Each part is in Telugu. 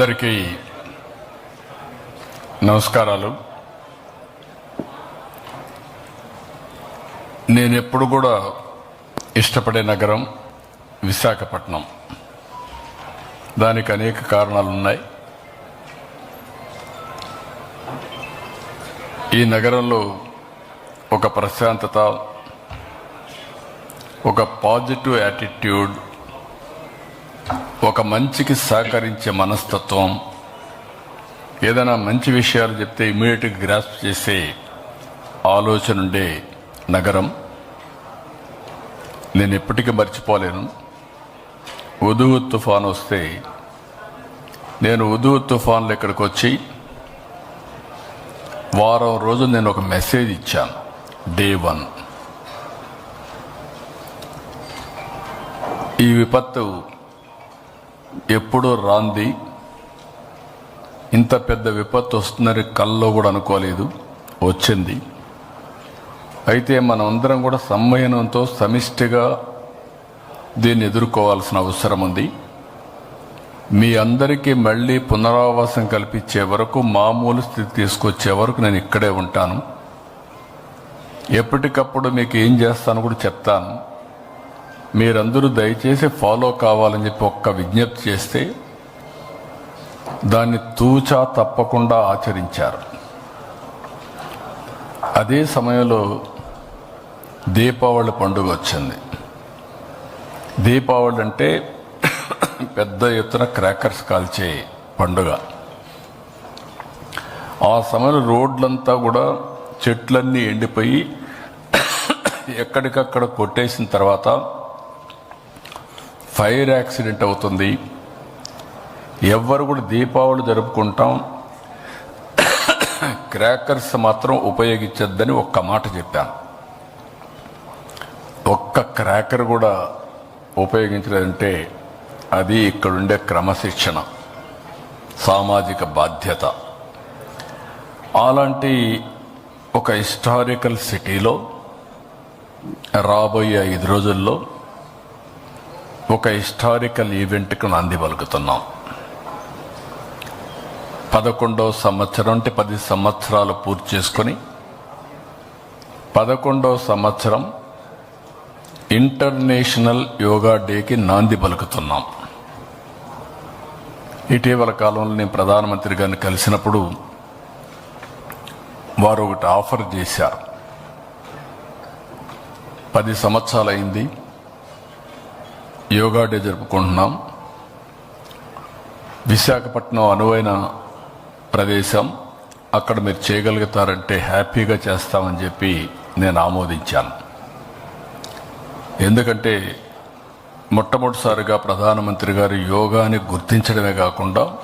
అందరికీ నమస్కారాలు. నేను ఎప్పుడు కూడా ఇష్టపడే నగరం విశాఖపట్నం. దానికి అనేక కారణాలు ఉన్నాయి. ఈ నగరంలో ఒక ప్రశాంతత ఒక పాజిటివ్ యాటిట్యూడ్ ఒక మంచికి సహకరించే మనస్తత్వం. ఏదైనా మంచి విషయాలు చెప్తే ఇమీడియట్గా గ్రాస్ప్ చేసే ఆలోచన ఉండే నగరం. నేను ఎప్పటికీ మర్చిపోలేను. ఉదువు తుఫాన్ వస్తే నేను ఉదువు తుఫాన్లు ఇక్కడికి వచ్చి వారం రోజు నేను ఒక మెసేజ్ ఇచ్చాను. Day one. ఈ విపత్తు ఎప్పుడూ రాంది. ఇంత పెద్ద విపత్తు వస్తుందని కల్లో కూడా అనుకోలేదు. వచ్చింది. అయితే మనం అందరం కూడా సమ్మయనంతో సమిష్టిగా దీన్ని ఎదుర్కోవాల్సిన అవసరం ఉంది. మీ అందరికీ మళ్ళీ పునరావాసం కల్పించే వరకు మామూలు స్థితి తీసుకొచ్చే వరకు నేను ఇక్కడే ఉంటాను. ఎప్పటికప్పుడు మీకు ఏం చేస్తాను కూడా చెప్తాను. మీరందరూ దయచేసి ఫాలో కావాలని చెప్పి ఒక్క విజ్ఞప్తి చేస్తే దాన్ని తూచా తప్పకుండా ఆచరించారు. అదే సమయంలో దీపావళి పండుగ వచ్చింది. దీపావళి అంటే పెద్ద ఎత్తున క్రాకర్స్ కాల్చే పండుగ. ఆ సమయంలో రోడ్లంతా కూడా చెట్లన్నీ ఎండిపోయి ఎక్కడికక్కడ కొట్టేసిన తర్వాత ఫైర్ యాక్సిడెంట్ అవుతుంది. ఎవ్వరు కూడా దీపావళి జరుపుకుంటాం. క్రాకర్స్ మాత్రం ఉపయోగించొద్దని ఒక్క మాట చెప్పాను. ఒక్క క్రాకర్ కూడా ఉపయోగించలేదంటే అది ఇక్కడుండే క్రమశిక్షణ సామాజిక బాధ్యత. అలాంటి ఒక హిస్టారికల్ సిటీలో రాబోయే ఐదు రోజుల్లో ఒక హిస్టారికల్ ఈవెంట్కు నాంది పలుకుతున్నాం. పదకొండవ సంవత్సరం అంటే పది సంవత్సరాలు పూర్తి చేసుకొని పదకొండవ సంవత్సరం ఇంటర్నేషనల్ యోగా డేకి నాంది పలుకుతున్నాం. ఇటీవల కాలంలో నేను ప్రధానమంత్రి గారిని కలిసినప్పుడు వారు ఒకటి ఆఫర్ చేశారు. పది సంవత్సరాలు అయింది. యోగా డే జరుపుకుంటున్నాం. విశాఖపట్నం అనువైన ప్రదేశం. అక్కడ మీరు చేయగలుగుతారంటే హ్యాపీగా చేస్తామని చెప్పి నేను ఆమోదించాను. ఎందుకంటే మొట్టమొదటిసారిగా ప్రధానమంత్రి గారు యోగాని గుర్తించడమే కాకుండా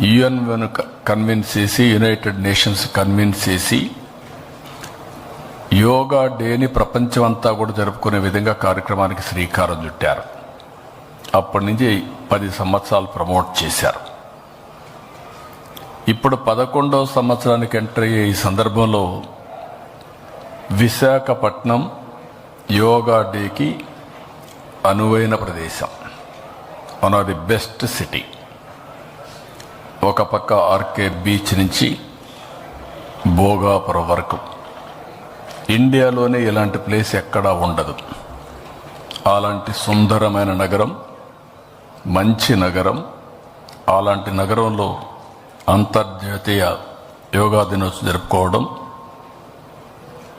యుఎన్ కన్విన్స్ చేసి యునైటెడ్ నేషన్స్ కన్విన్స్ చేసి యోగా డేని ప్రపంచం అంతా కూడా జరుపుకునే విధంగా కార్యక్రమానికి శ్రీకారం చుట్టారు. అప్పటి నుంచి పది సంవత్సరాలు ప్రమోట్ చేశారు. ఇప్పుడు పదకొండవ సంవత్సరానికి ఎంటర్ అయ్యే ఈ సందర్భంలో విశాఖపట్నం యోగా డేకి అనువైన ప్రదేశం. One of the best city ఒక పక్క ఆర్కే బీచ్ నుంచి భోగాపురం వరకు. ఇండియాలోనే ఇలాంటి ప్లేస్ ఎక్కడా ఉండదు. అలాంటి సుందరమైన నగరం మంచి నగరం అలాంటి నగరంలో అంతర్జాతీయ యోగా దినోత్సవం జరుపుకోవడం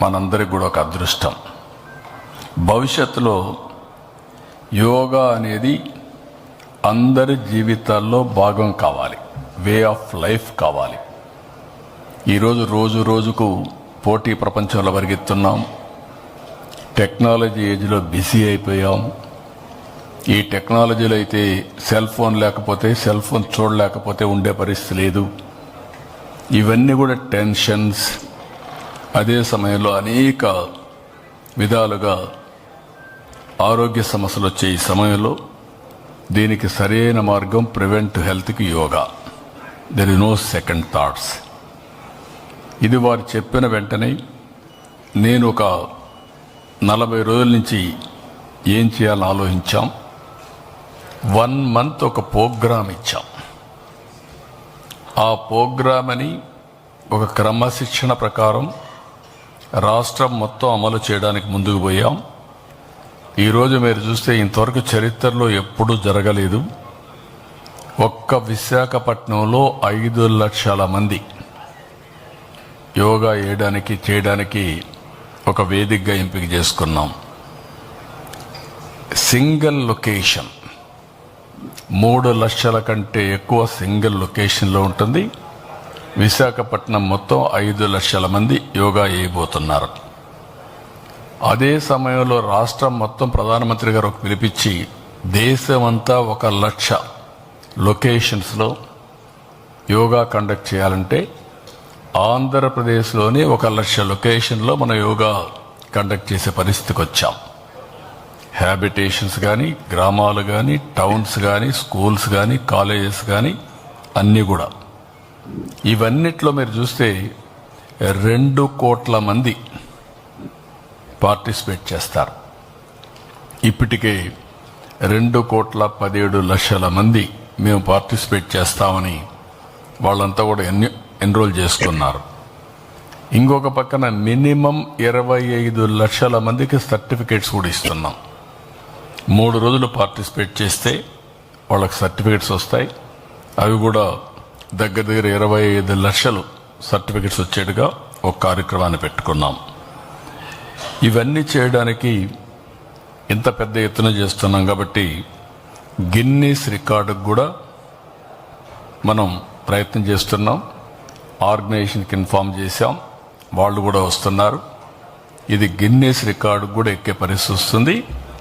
మనందరికి కూడా ఒక అదృష్టం. భవిష్యత్తులో యోగా అనేది అందరి జీవితాల్లో భాగం కావాలి. వే ఆఫ్ లైఫ్ కావాలి. ఈరోజు రోజు రోజుకు పోటీ ప్రపంచంలో పరిగెత్తున్నాం. టెక్నాలజీ ఏజ్లో బిజీ అయిపోయాం. ఈ టెక్నాలజీలో అయితే సెల్ ఫోన్ లేకపోతే సెల్ ఫోన్ చూడలేకపోతే ఉండే పరిస్థితి లేదు. ఇవన్నీ కూడా టెన్షన్స్. అదే సమయంలో అనేక విధాలుగా ఆరోగ్య సమస్యలు వచ్చే ఈ సమయంలో దీనికి సరైన మార్గం ప్రివెంట్ హెల్త్కి yoga. There is no second thoughts ఇది వారు చెప్పిన వెంటనే నేను ఒక నలభై రోజుల నుంచి ఏం చేయాలని ఆలోచించాం. వన్ మంత్ ఒక ప్రోగ్రామ్ ఇచ్చాం. ఆ ప్రోగ్రామ్ అని ఒక క్రమశిక్షణ ప్రకారం రాష్ట్రం మొత్తం అమలు చేయడానికి ముందుకు పోయాం. ఈరోజు మీరు చూస్తే ఇంతవరకు చరిత్రలో ఎప్పుడూ జరగలేదు. ఒక్క విశాఖపట్నంలో ఐదు లక్షల మంది యోగా వేయడానికి చేయడానికి ఒక వేదికగా ఎంపిక చేసుకున్నాం. Single location. మూడు లక్షల కంటే ఎక్కువ సింగిల్ లొకేషన్లో ఉంటుంది. విశాఖపట్నం మొత్తం ఐదు లక్షల మంది యోగా వేయబోతున్నారు అదే సమయంలో రాష్ట్రం మొత్తం ప్రధానమంత్రి గారు ఒక పిలిపించి దేశమంతా ఒక లక్ష లొకేషన్స్లో యోగా కండక్ట్ చేయాలంటే ఆంధ్రప్రదేశ్లోని ఒక లక్ష లొకేషన్లో మన యోగా కండక్ట్ చేసే పరిస్థితికి వచ్చాం. హ్యాబిటేషన్స్ కానీ గ్రామాలు కానీ టౌన్స్ కానీ స్కూల్స్ కానీ కాలేజెస్ కానీ అన్నీ కూడా. ఇవన్నిట్లో మీరు చూస్తే రెండు కోట్ల మంది పార్టిసిపేట్ చేస్తారు. ఇప్పటికే రెండు కోట్ల పదిహేడు లక్షల మంది మేము పార్టిసిపేట్ చేస్తామని వాళ్ళంతా కూడా ఎన్ని ఎన్రోల్ చేసుకున్నారు ఇంకొక పక్కన మినిమం ఇరవై ఐదు లక్షల మందికి సర్టిఫికేట్స్ కూడా ఇస్తున్నాం. మూడు రోజులు పార్టిసిపేట్ చేస్తే వాళ్ళకి సర్టిఫికేట్స్ వస్తాయి. అవి కూడా దగ్గర దగ్గర ఇరవై ఐదు లక్షలు సర్టిఫికేట్స్ వచ్చేట్టుగా ఒక కార్యక్రమాన్ని పెట్టుకున్నాం. ఇవన్నీ చేయడానికి ఇంత పెద్ద ఎత్తున చేస్తున్నాం కాబట్టి గిన్నీస్ రికార్డుకు కూడా మనం ప్రయత్నం చేస్తున్నాం. ఆర్గనైజేషన్కి ఇన్ఫామ్ చేశాం. వాళ్ళు కూడా వస్తున్నారు. ఇది గిన్నెస్ రికార్డు కూడా ఎక్కే పరిస్థితి వస్తుంది.